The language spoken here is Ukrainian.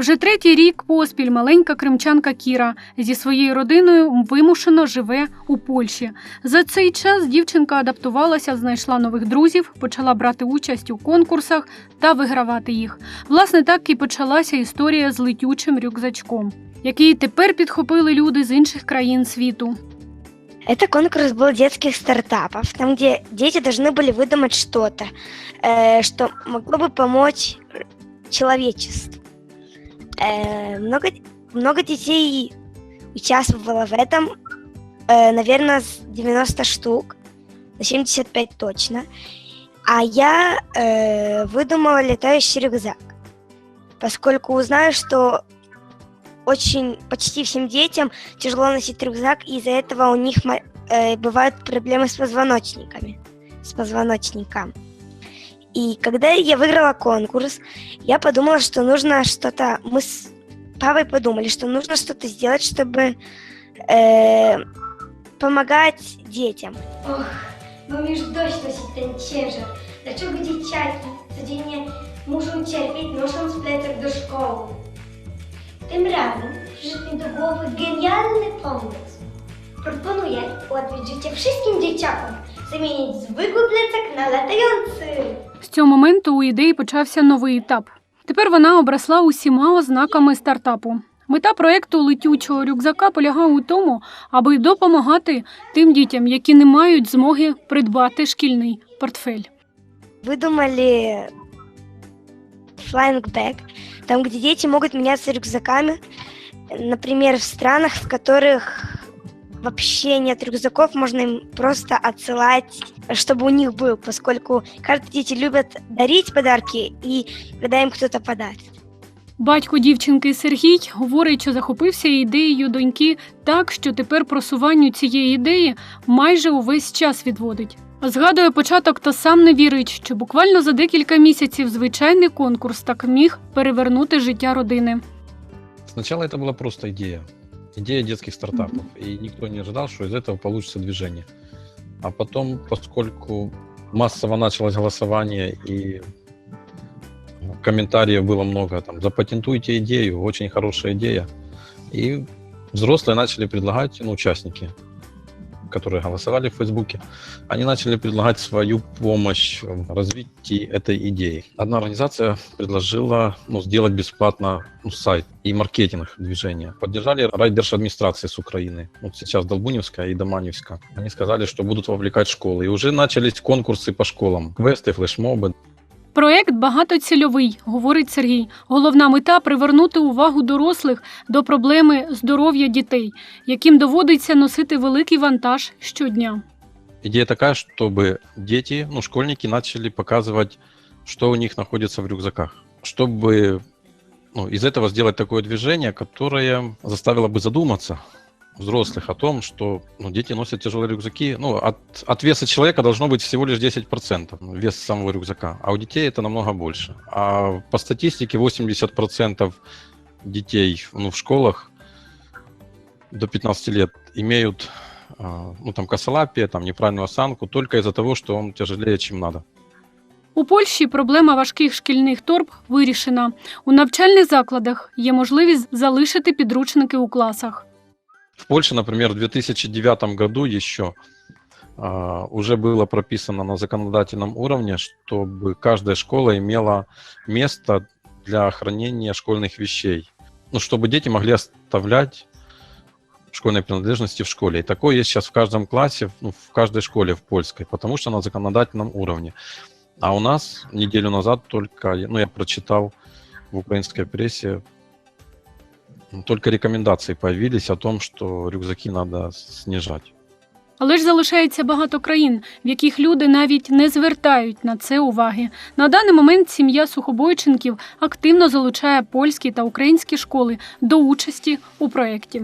Вже третій рік поспіль маленька кримчанка Кіра зі своєю родиною вимушено живе у Польщі. За цей час дівчинка адаптувалася, знайшла нових друзів, почала брати участь у конкурсах та вигравати їх. Власне, так і почалася історія з летючим рюкзачком, який тепер підхопили люди з інших країн світу. Это конкурс был детских стартапов, там, где дети должны были выдумать что-то, э, что могло бы помочь человечеству. Э, много, много детей участвовало в этом, э, наверное, с 90 штук, на 75 точно. А я э, выдумала летающий рюкзак, поскольку узнаю, что очень почти всем детям тяжело носить рюкзак, и из-за этого у них э, бывают проблемы с позвоночниками, с позвоночником. И когда я выиграла конкурс, я подумала, что нужно что-то... Мы с папой подумали, что нужно что-то сделать, чтобы э, помогать детям. Ох, ну між дощ носить тенчежер. Для чого дівчатки сьогодні мужем терпеть ношем сплеток до школы? Тим разом житні до голови геніальний комплекс. Пропонує у віджиття всім дівчатам замінити звиклий плеток на латаюнци. З цього моменту у ідеї почався новий етап. Тепер вона обросла усіма ознаками стартапу. Мета проекту летючого рюкзака полягає у тому, аби допомагати тим дітям, які не мають змоги придбати шкільний портфель. Выдумали Flying Bag, там, где дети могут меняться рюкзаками, например, в странах, в которых вообще нет рюкзаков, можно им просто отсылать, чтобы у них был, поскольку, кажется, дети любят дарить подарки, и когда им кто-то подарит. Батько дівчинки Сергій говорить, що захопився ідеєю доньки так, що тепер просуванню цієї ідеї майже увесь час відводить. Згадує початок та сам не вірить, що буквально за декілька місяців звичайний конкурс так міг перевернути життя родини. Сначала это была просто идея. Идея детских стартапов. И никто не ожидал, что из этого получится движение. А потом, поскольку массово началось голосование и ну, комментариев было много, там, запатентуйте идею, очень хорошая идея. И взрослые начали предлагать, ну, участники, которые голосовали в Фейсбуке, они начали предлагать свою помощь в развитии этой идеи. Одна организация предложила ну, сделать бесплатно ну, сайт и маркетинг движения. Поддержали райдержадминистрации с Украины. Вот сейчас Долбуневская и Доманевская. Они сказали, что будут вовлекать школы. И уже начались конкурсы по школам. Квесты, флешмобы. Проект багатоцільовий, говорить Сергій. Головна мета привернути увагу дорослих до проблеми здоров'я дітей, яким доводиться носити великий вантаж щодня. Идея такая, чтобы дети, ну, школьники начали показывать, что у них находится в рюкзаках. Чтобы ну, из этого сделать такое движение, которое заставило бы задуматься взрослых о том, что ну, дети носят тяжелые рюкзаки. Ну, от, от веса человека должно быть всего лишь 10% ну, вес самого рюкзака, а у детей это намного больше. А по статистике 80% детей ну, в школах до 15 лет имеют а, ну, там, косолапие, там, неправильную осанку, только из-за того, что он тяжелее, чем надо. У Польщі проблема важких шкільних торб вирішена. У навчальних закладах є можливість залишити підручники у класах. В Польше, например, в 2009 году еще а, уже было прописано на законодательном уровне, чтобы каждая школа имела место для хранения школьных вещей. Ну, чтобы дети могли оставлять школьные принадлежности в школе. И такое есть сейчас в каждом классе, ну, в каждой школе в польской, потому что на законодательном уровне. А у нас неделю назад только, ну, я прочитал в украинской прессе, только рекомендації появились о том, що рюкзаки треба знижати. Але ж залишається багато країн, в яких люди навіть не звертають на це уваги. На даний момент сім'я Сухобойченків активно залучає польські та українські школи до участі у проєкті.